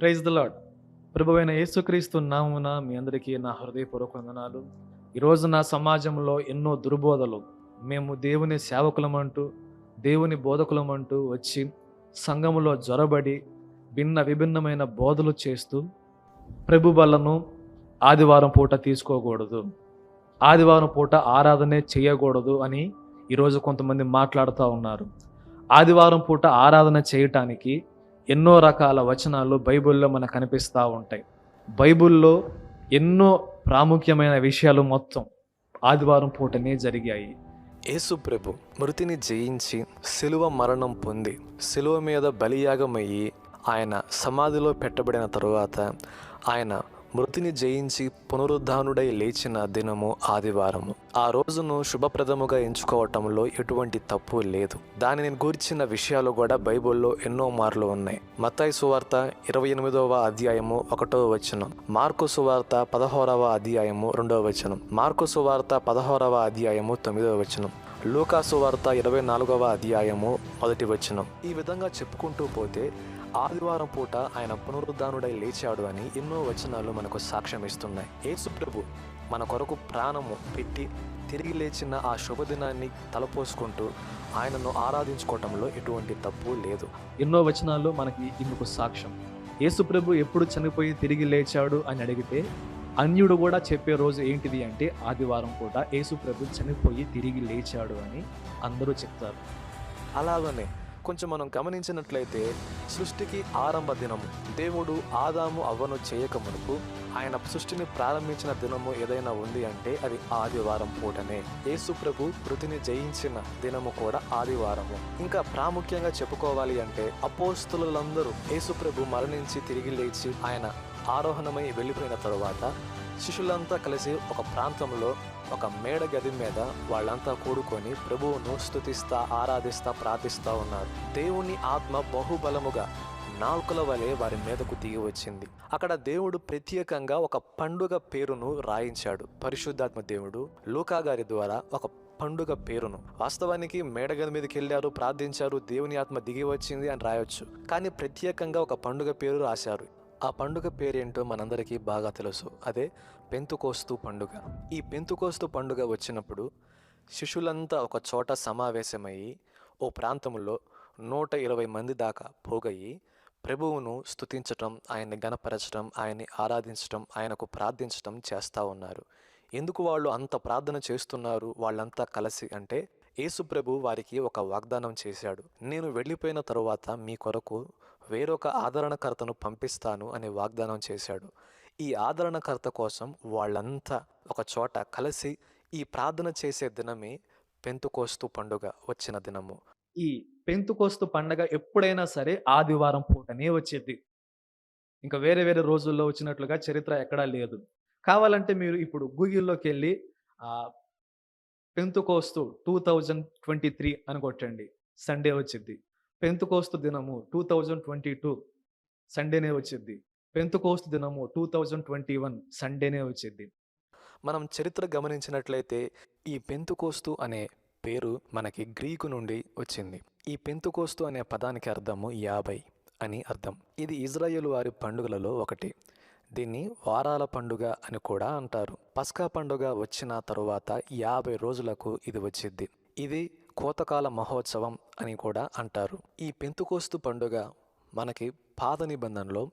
Praise the lord ప్రభువైన యేసుక్రీస్తు నామున మీ అందరికీ నా హృదయపూర్వక వందనాలు. ఈరోజు నా సమాజంలో ఎన్నో దుర్బోధలు. మేము దేవుని సేవకులమంటూ దేవుని బోధకులమంటూ వచ్చి సంఘములో జ్వరబడి భిన్న విభిన్నమైన బోధలు చేస్తూ ప్రభు బలను ఆదివారం పూట తీసుకోకూడదు. ఆదివారం పూట ఆరాధనే చేయకూడదు అని ఈరోజు కొంతమంది మాట్లాడుతూ ఉన్నారు. ఆదివారం పూట ఆరాధన చేయటానికి ఎన్నో రకాల వచనాలు బైబిల్లో మనకు కనిపిస్తూ ఉంటాయి. బైబిల్లో ఎన్నో ప్రాముఖ్యమైన విషయాలు మొత్తం ఆదివారం పూటనే జరిగాయి. యేసు ప్రభు మృతిని జయించి శిలువ మరణం పొంది శిలువ మీద బలియాగమయ్యి ఆయన సమాధిలో పెట్టబడిన తరువాత ఆయన మృతిని జయించి పునరుద్ధానుడై లేచిన దినము ఆదివారము. ఆ రోజును శుభప్రదముగా ఎంచుకోవటంలో ఎటువంటి తప్పు లేదు. దానిని గూర్చిన విషయాలు కూడా బైబిల్లో ఎన్నో మార్లు ఉన్నాయి. మత్తాయి సువార్త ఇరవై ఎనిమిదవ అధ్యాయము ఒకటో వచనం. మార్కు సువార్త పదహారవ అధ్యాయము రెండవ వచనం. మార్కు సువార్త పదహారవ అధ్యాయము తొమ్మిదవ వచనం. లూకాసు వార్త ఇరవై నాలుగవ అధ్యాయము మొదటి వచనం. ఈ విధంగా చెప్పుకుంటూ పోతే ఆదివారం పూట ఆయన పునరుద్ధానుడై లేచాడు అని ఎన్నో వచనాలు మనకు సాక్ష్యం ఇస్తున్నాయి యేసు ప్రభు మన కొరకు ప్రాణము పెట్టి తిరిగి లేచిన ఆ శుభదినాన్ని తలపోసుకుంటూ ఆయనను ఆరాధించుకోవటంలో ఎటువంటి తప్పు లేదు. ఎన్నో వచనాలు మనకి ఇందుకు సాక్ష్యం. యేసు ప్రభు ఎప్పుడు చనిపోయి తిరిగి లేచాడు అని అడిగితే అన్యుడు కూడా చెప్పే రోజు ఏంటిది అంటే ఆదివారం పూట యేసు ప్రభు చనిపోయి తిరిగి లేచాడు అని అందరూ చెప్తారు. అలాగనే కొంచెం మనం గమనించినట్లయితే సృష్టికి ఆరంభ దినము. దేవుడు ఆదాము అవ్వను చేయక మునుపు ఆయన సృష్టిని ప్రారంభించిన దినము ఏదైనా ఉంది అంటే అది ఆదివారం పూటనే. యేసు ప్రభు మృతిని జయించిన దినము కూడా ఆదివారము. ఇంకా ప్రాముఖ్యంగా చెప్పుకోవాలి అంటే అపోస్తులందరూ యేసు ప్రభు మరణించి తిరిగి లేచి ఆయన ఆరోహణమై వెళ్ళిపోయిన తరువాత శిష్యులంతా కలిసి ఒక ప్రాంతంలో ఒక మేడ గది మీద వాళ్ళంతా కూడుకొని ప్రభువును స్థుతిస్తా ఆరాధిస్తా ప్రార్థిస్తా ఉన్నారు. దేవుని ఆత్మ బహుబలముగా నాలుకల వలె వారి మీదకు దిగి వచ్చింది. అక్కడ దేవుడు ప్రత్యేకంగా ఒక పండుగ పేరును రాయించాడు. పరిశుద్ధాత్మ దేవుడు లూకా గారి ద్వారా ఒక పండుగ పేరును. వాస్తవానికి మేడగది మీదకి వెళ్ళారు ప్రార్థించారు దేవుని ఆత్మ దిగి వచ్చింది అని రాయొచ్చు. కానీ ప్రత్యేకంగా ఒక పండుగ పేరు రాశారు. ఆ పండుగ పేరేంటో మనందరికీ బాగా తెలుసు. అదే పెంతుకోస్తు పండుగ. ఈ పెంతుకోస్తు పండుగ వచ్చినప్పుడు శిష్యులంతా ఒక చోట సమావేశమయ్యి ఓ ప్రాంతంలో నూట ఇరవై మంది దాకా పోగయ్యి ప్రభువును స్తుతించటం ఆయన్ని గణపరచటం ఆయన్ని ఆరాధించటం ఆయనకు ప్రార్థించటం చేస్తూ ఉన్నారు. ఎందుకు వాళ్ళు అంత ప్రార్థన చేస్తున్నారు? వాళ్ళంతా కలిసి అంటే యేసుప్రభు వారికి ఒక వాగ్దానం చేశాడు. నేను వెళ్ళిపోయిన తరువాత మీ కొరకు వేరొక ఆదరణకర్తను పంపిస్తాను అని వాగ్దానం చేశాడు. ఈ ఆదరణకర్త కోసం వాళ్ళంతా ఒక చోట కలిసి ఈ ప్రార్థన చేసే దినమే పెంతుకోస్తు పండుగ వచ్చిన దినము. ఈ పెంతుకోస్తు పండగ ఎప్పుడైనా సరే ఆదివారం పూటనే వచ్చేది. ఇంకా వేరే వేరే రోజుల్లో వచ్చినట్లుగా చరిత్ర ఎక్కడా లేదు. కావాలంటే మీరు ఇప్పుడు గూగుల్లోకి వెళ్ళి పెంతుకోస్తు టూ థౌజండ్ ట్వంటీ త్రీ అని కొట్టండి సండే వచ్చింది పెంతుకోస్తు దినము టూ థౌజండ్ ట్వంటీ టూ సండేనే వచ్చింది పెంతుకోస్తు దినము టూ థౌజండ్ ట్వంటీ వన్ సండేనే వచ్చింది మనం చరిత్ర గమనించినట్లయితే ఈ పెంతుకోస్తు అనే పేరు మనకి గ్రీకు నుండి వచ్చింది. ఈ పెంతుకోస్తు అనే పదానికి అర్థము యాభై అని అర్థం. ఇది ఇజ్రాయేల్ వారి పండుగలలో ఒకటి. దీన్ని వారాల పండుగ అని కూడా అంటారు. పస్కా పండుగ వచ్చిన తరువాత యాభై రోజులకు ఇది వచ్చింది ఇది కోతకాల మహోత్సవం అని కూడా అంటారు. ఈ పెంతుకోస్తు పండుగ మనకి పాత నిబంధనలో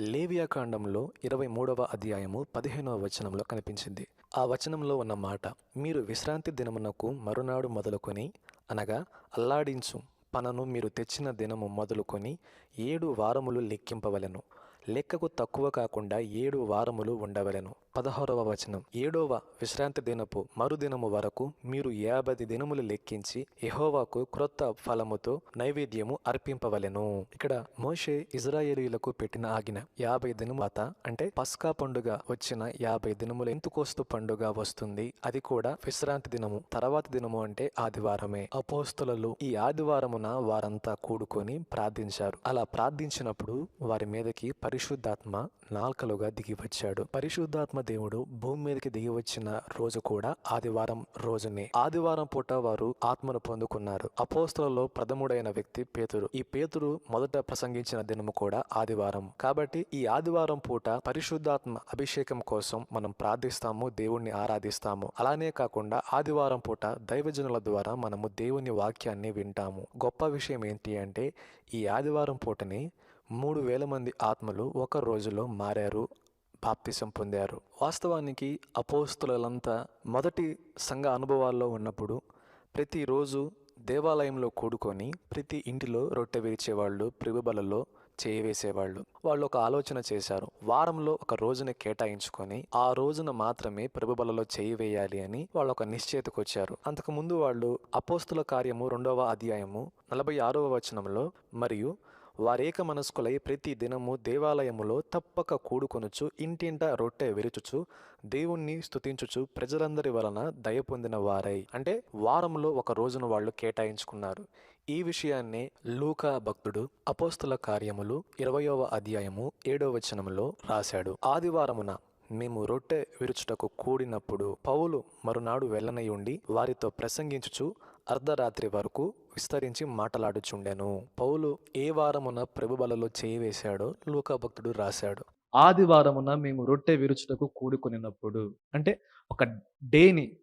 లేవియాకాండంలో ఇరవై మూడవ అధ్యాయము పదిహేనవ వచనంలో కనిపించింది. ఆ వచనంలో ఉన్న మాట మీరు విశ్రాంతి దినమునకు మరునాడు మొదలుకొని అనగా అల్లాడించు పనను మీరు తెచ్చిన దినము మొదలుకొని ఏడు వారములు లెక్కింపవలెను. లెక్కకు తక్కువ కాకుండా ఏడు వారములు ఉండవలెను. పదహారవ వచనం. ఏడవ విశ్రాంతి దినపు మరుదినము వరకు మీరు యాభై దినములు లెక్కించి యహోవాకు క్రొత్త ఫలముతో నైవేద్యము అర్పింపవలెను. ఇక్కడ మోషే ఇజ్రాయేలీలకు పెట్టిన ఆజ్ఞ యాభై దినముత అంటే పస్కా పండుగ వచ్చిన యాభై దినములు ఎంతుకోస్తు పండుగ వస్తుంది. అది కూడా విశ్రాంతి దినము తర్వాత దినము అంటే ఆదివారమే. అపోస్తులలో ఈ ఆదివారమున వారంతా కూడుకొని ప్రార్థించారు. అలా ప్రార్థించినప్పుడు వారి మీదకి పరిశుద్ధాత్మ నాల్కలుగా దిగి వచ్చాడు పరిశుద్ధాత్మ దేవుడు భూమి మీదకి దిగి వచ్చిన రోజు కూడా ఆదివారం రోజునే. ఆదివారం పూట వారు ఆత్మను పొందుకున్నారు. అపోస్తలలో ప్రథముడైన వ్యక్తి పేతురు. ఈ పేతురు మొదట ప్రసంగించిన దినము కూడా ఆదివారం. కాబట్టి ఈ ఆదివారం పూట పరిశుద్ధాత్మ అభిషేకం కోసం మనం ప్రార్థిస్తాము దేవుణ్ణి ఆరాధిస్తాము. అలానే కాకుండా ఆదివారం పూట దైవజనుల ద్వారా మనము దేవుని వాక్యాన్ని వింటాము. గొప్ప విషయం ఏంటి అంటే ఈ ఆదివారం పూటని మూడు వేల మంది ఆత్మలు ఒక రోజులో మారారు బాప్తిసం పొందారు. వాస్తవానికి అపోస్తులంతా మొదటి సంఘ అనుభవాల్లో ఉన్నప్పుడు ప్రతిరోజు దేవాలయంలో కూడుకొని ప్రతి ఇంటిలో రొట్టె విరిచేవాళ్ళు ప్రభుబలలో చేయవేసేవాళ్ళు వాళ్ళు ఒక ఆలోచన చేశారు వారంలో ఒక రోజుని కేటాయించుకొని ఆ రోజున మాత్రమే ప్రభుబలలో చేయి వేయాలి అని వాళ్ళు ఒక నిశ్చయితకు వచ్చారు అంతకుముందు వాళ్ళు అపోస్తుల కార్యము రెండవ అధ్యాయము నలభై ఆరవ వచనంలో మరియు వారేక మనస్కులై ప్రతి దినము దేవాలయములో తప్పక కూడుకొనుచు ఇంటింట రొట్టె విరుచుచు దేవుణ్ణి స్తుతించుచు ప్రజలందరి వలన దయ పొందిన వారై. అంటే వారంలో ఒక రోజును వాళ్ళు కేటాయించుకున్నారు. ఈ విషయాన్నే లూకా భక్తుడు అపోస్తుల కార్యములు ఇరవయవ అధ్యాయము ఏడవ వచనములో రాశాడు. ఆదివారమున మేము రొట్టె విరుచుటకు కూడినప్పుడు పౌలు మరునాడు వెళ్ళనయుండి వారితో ప్రసంగించుచు అర్ధరాత్రి వరకు విస్తరించి మాటలాడుచుండెను. పౌలు ఏ వారమున ప్రభుబలలో చేయి వేశాడో లోకభక్తుడు రాశాడు. ఆదివారమున మేము రొట్టె విరుచుటకు కూడుకొనినప్పుడు అంటే ఒక డేని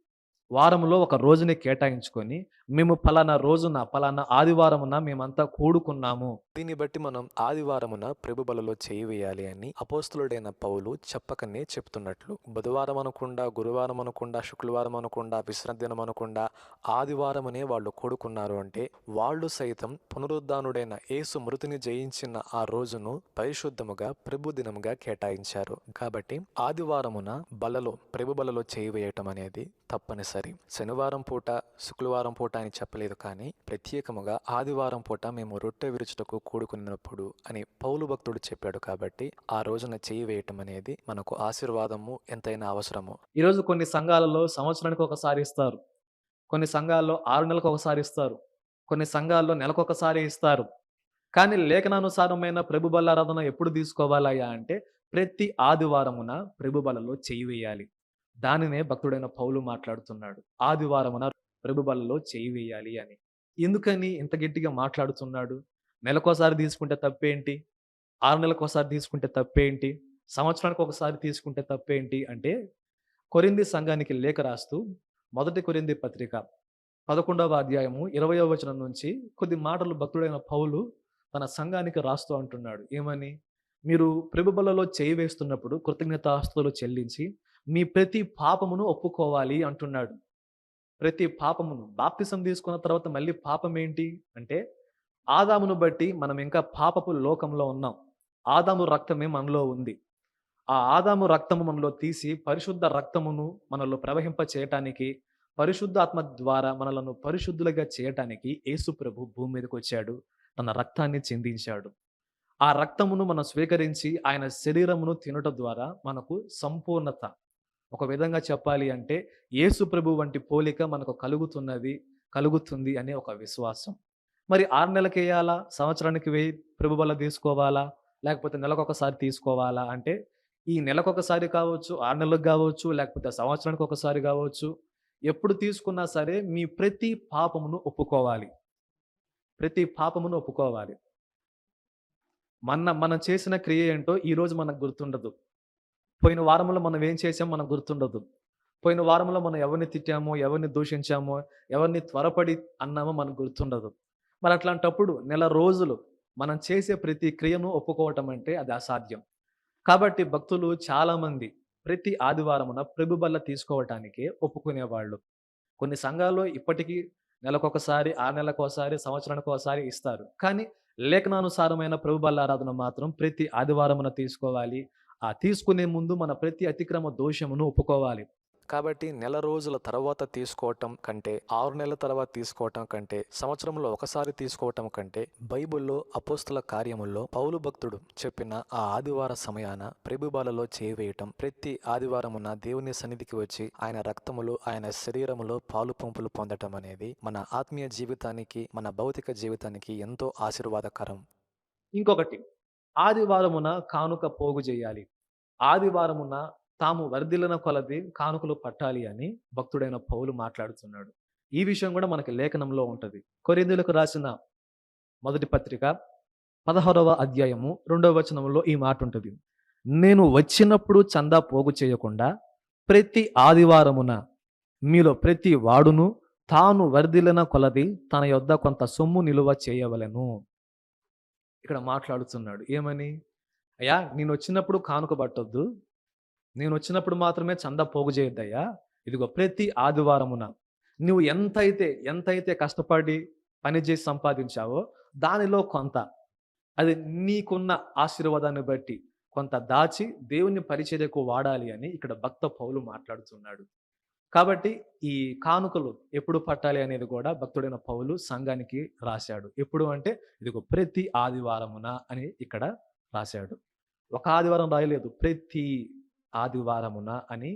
వారంలో ఒక రోజుని కేటాయించుకొని మేము ఫలానా రోజున ఫలానా ఆదివారమున మేమంతా కూడుకున్నాము. దీన్ని బట్టి మనం ఆదివారమున ప్రభుబలలో చేయి వేయాలి అని అపోస్తులుడైన పౌలు చెప్పకనే చెప్తున్నట్లు బుధవారం అనకుండా గురువారం అనకుండా శుక్రవారం అనకుండా విశ్రాంతి దినం అనకుండా ఆదివారమనే వాళ్ళు కూడుకున్నారు అంటే వాళ్ళు సైతం పునరుద్ధానుడైన యేసు మృతిని జయించిన ఆ రోజును పరిశుద్ధముగా ప్రభు దినముగా కేటాయించారు. కాబట్టి ఆదివారమున బలలో ప్రభు బలలో చేయి వేయటం అనేది తప్పనిసరి. శనివారం పూట శుక్రవారం పూట అని చెప్పలేదు కానీ ప్రత్యేకముగా ఆదివారం పూట మేము రొట్టె విరుచుటకు కూడుకున్నప్పుడు అని పౌలు భక్తుడు చెప్పాడు కాబట్టి ఆ రోజున చేయి వేయటం అనేది మనకు ఆశీర్వాదము ఎంతైనా అవసరము. ఈరోజు కొన్ని సంఘాలలో సంవత్సరానికి ఒకసారి ఇస్తారు. కొన్ని సంఘాల్లో ఆరు నెలలకు ఒకసారి ఇస్తారు. కొన్ని సంఘాల్లో నెలకు ఒకసారి ఇస్తారు. కానీ లేఖనానుసారమైన ప్రభు బలారాధన ఎప్పుడు తీసుకోవాలయ్యా అంటే ప్రతి ఆదివారమున ప్రభు బలలో చేయి వేయాలి. దానినే భక్తుడైన పౌలు మాట్లాడుతున్నాడు. ఆదివారమున ప్రభుబలలో చేయి వేయాలి అని. ఎందుకని ఇంత గట్టిగా మాట్లాడుతున్నాడు? నెలకోసారి తీసుకుంటే తప్పేంటి? ఆరు నెలకోసారి తీసుకుంటే తప్పేంటి? సంవత్సరానికి ఒకసారి తీసుకుంటే తప్పేంటి? అంటే కొరింది సంఘానికి లేఖ రాస్తూ మొదటి కొరింది పత్రిక పదకొండవ అధ్యాయము ఇరవయో వచనం నుంచి కొద్ది మాటలు భక్తుడైన పౌలు తన సంఘానికి రాస్తూ అంటున్నాడు. ఏమని? మీరు ప్రభుబలలో చేయి వేస్తున్నప్పుడు కృతజ్ఞతాస్తులు చెల్లించి మీ ప్రతి పాపమును ఒప్పుకోవాలి అంటున్నాడు. ప్రతి పాపమును బాప్తిసం తీసుకున్న తర్వాత మళ్ళీ పాపం ఏంటి? అంటే ఆదామును బట్టి మనం ఇంకా పాపపు లోకంలో ఉన్నాం. ఆదాము రక్తమే మనలో ఉంది. ఆ ఆదాము రక్తము మనలో తీసి పరిశుద్ధ రక్తమును మనలో ప్రవహింప చేయటానికి పరిశుద్ధాత్మ ద్వారా మనలను పరిశుద్ధులుగా చేయటానికి యేసు ప్రభు భూమి మీదకి వచ్చాడు. తన రక్తాన్ని చెందించాడు. ఆ రక్తమును మనం స్వీకరించి ఆయన శరీరమును తినటం ద్వారా మనకు సంపూర్ణత ఒక విధంగా చెప్పాలి అంటే యేసు ప్రభు వంటి పోలిక మనకు కలుగుతున్నది కలుగుతుంది అనే ఒక విశ్వాసం. మరి ఆరు నెలలకు వేయాలా సంవత్సరానికి వెయ్యి ప్రభు వల్ల తీసుకోవాలా? లేకపోతే నెలకొకసారి తీసుకోవాలా? అంటే ఈ నెలకొకసారి కావచ్చు ఆరు నెలలకు కావచ్చు లేకపోతే సంవత్సరానికి ఒకసారి కావచ్చు ఎప్పుడు తీసుకున్నా సరే మీ ప్రతి పాపమును ఒప్పుకోవాలి. ప్రతి పాపమును ఒప్పుకోవాలి. మన మనం చేసిన క్రియ ఏంటో ఈ రోజు మనకు గుర్తుండదు. పోయిన వారంలో మనం ఏం చేసామో మనకు గుర్తుండదు. పోయిన వారంలో మనం ఎవరిని తిట్టామో ఎవరిని దూషించామో ఎవరిని త్వరపడి అన్నామో మనకు గుర్తుండదు. మరి అట్లాంటప్పుడు నెల రోజులు మనం చేసే ప్రతి క్రియను ఒప్పుకోవటం అంటే అది అసాధ్యం. కాబట్టి భక్తులు చాలామంది ప్రతి ఆదివారమున ప్రభు బల్ల తీసుకోవటానికే ఒప్పుకునేవాళ్ళు. కొన్ని సంఘాల్లో ఇప్పటికీ నెలకొకసారి ఆ నెలకోసారి సంవత్సరానికి ఒకసారి ఇస్తారు. కానీ లేఖనానుసారమైన ప్రభు బల్ల ఆరాధన మాత్రం ప్రతి ఆదివారమున తీసుకోవాలి. ఆ తీసుకునే ముందు మన ప్రతి అతిక్రమ దోషమును ఒప్పుకోవాలి. కాబట్టి నెల రోజుల తర్వాత తీసుకోవటం కంటే ఆరు నెలల తర్వాత తీసుకోవటం కంటే సంవత్సరంలో ఒకసారి తీసుకోవటం కంటే బైబిల్లో అపోస్తుల కార్యముల్లో పౌలు భక్తుడు చెప్పిన ఆ ఆదివార సమయాన ప్రభుబాలలో చేవేయటం ప్రతి ఆదివారమున దేవుని సన్నిధికి వచ్చి ఆయన రక్తములు ఆయన శరీరములో పాలు పంపులు పొందటం అనేది మన ఆత్మీయ జీవితానికి మన భౌతిక జీవితానికి ఎంతో ఆశీర్వాదకరం. ఇంకొకటి ఆదివారమున కానుక పోగు చేయాలి. ఆదివారమున తాము వర్ధిల్లిన కొలది కానుకలు పట్టాలి అని భక్తుడైన పౌలు మాట్లాడుతున్నాడు. ఈ విషయం కూడా మనకి లేఖనంలో ఉంటుంది. కొరిందులకు రాసిన మొదటి పత్రిక పదహారవ అధ్యాయము రెండవ వచనంలో ఈ మాట ఉంటుంది. నేను వచ్చినప్పుడు చందా పోగు చేయకుండా ప్రతి ఆదివారమున మీలో ప్రతి వాడును తాను వర్ధిల్లిన కొలది తన యొద్ద కొంత సొమ్ము నిలువ చేయవలెను. ఇక్కడ మాట్లాడుతున్నాడు. ఏమని? అయ్యా నేను వచ్చినప్పుడు కానుక పట్టొద్దు. నేను వచ్చినప్పుడు మాత్రమే చందా పోగు చేయొద్దయ్యా. ఇదిగో ప్రతి ఆదివారమున నువ్వు ఎంతైతే ఎంతైతే కష్టపడి పని చేసి సంపాదించావో దానిలో కొంత అది నీకున్న ఆశీర్వాదాన్ని బట్టి కొంత దాచి దేవుని పరిచర్యకు వాడాలి అని ఇక్కడ భక్త పౌలు మాట్లాడుతున్నాడు. కాబట్టి ఈ కానుకలు ఎప్పుడు పట్టాలి అనేది కూడా భక్తుడైన పౌలు సంఘానికి రాశాడు. ఎప్పుడు అంటే ఇదిగో ప్రతి ఆదివారమున అని ఇక్కడ రాశాడు. ఒక ఆదివారం రాయలేదు. ప్రతి ఆదివారమున అని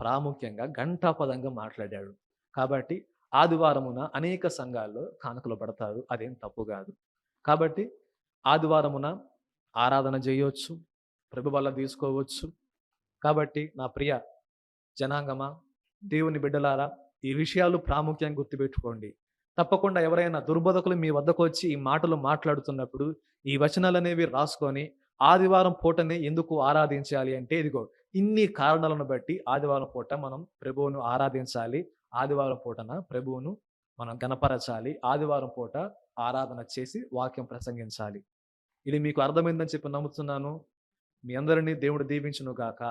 ప్రాముఖ్యంగా ఘంటాపదంగా మాట్లాడాడు. కాబట్టి ఆదివారమున అనేక సంఘాల్లో కానుకలు పడతారు. అదేం తప్పు కాదు. కాబట్టి ఆదివారమున ఆరాధన చేయవచ్చు ప్రభు వల్ల తీసుకోవచ్చు. కాబట్టి నా ప్రియ జనాంగమా దేవుని బిడ్డలారా ఈ విషయాలు ప్రాముఖ్యంగా గుర్తుపెట్టుకోండి. తప్పకుండా ఎవరైనా దుర్బోధకులు మీ వద్దకు వచ్చి ఈ మాటలు మాట్లాడుతున్నప్పుడు ఈ వచనాలు అనేవి రాసుకొని ఆదివారం పూటని ఎందుకు ఆరాధించాలి అంటే ఇదిగో ఇన్ని కారణాలను బట్టి ఆదివారం పూట మనం ప్రభువును ఆరాధించాలి. ఆదివారం పూటన ప్రభువును మనం గణపరచాలి ఆదివారం పూట ఆరాధన చేసి వాక్యం ప్రసంగించాలి. ఇది మీకు అర్థమైందని చెప్పి నమ్ముతున్నాను. మీ అందరినీ దేవుడు దీవించును గాక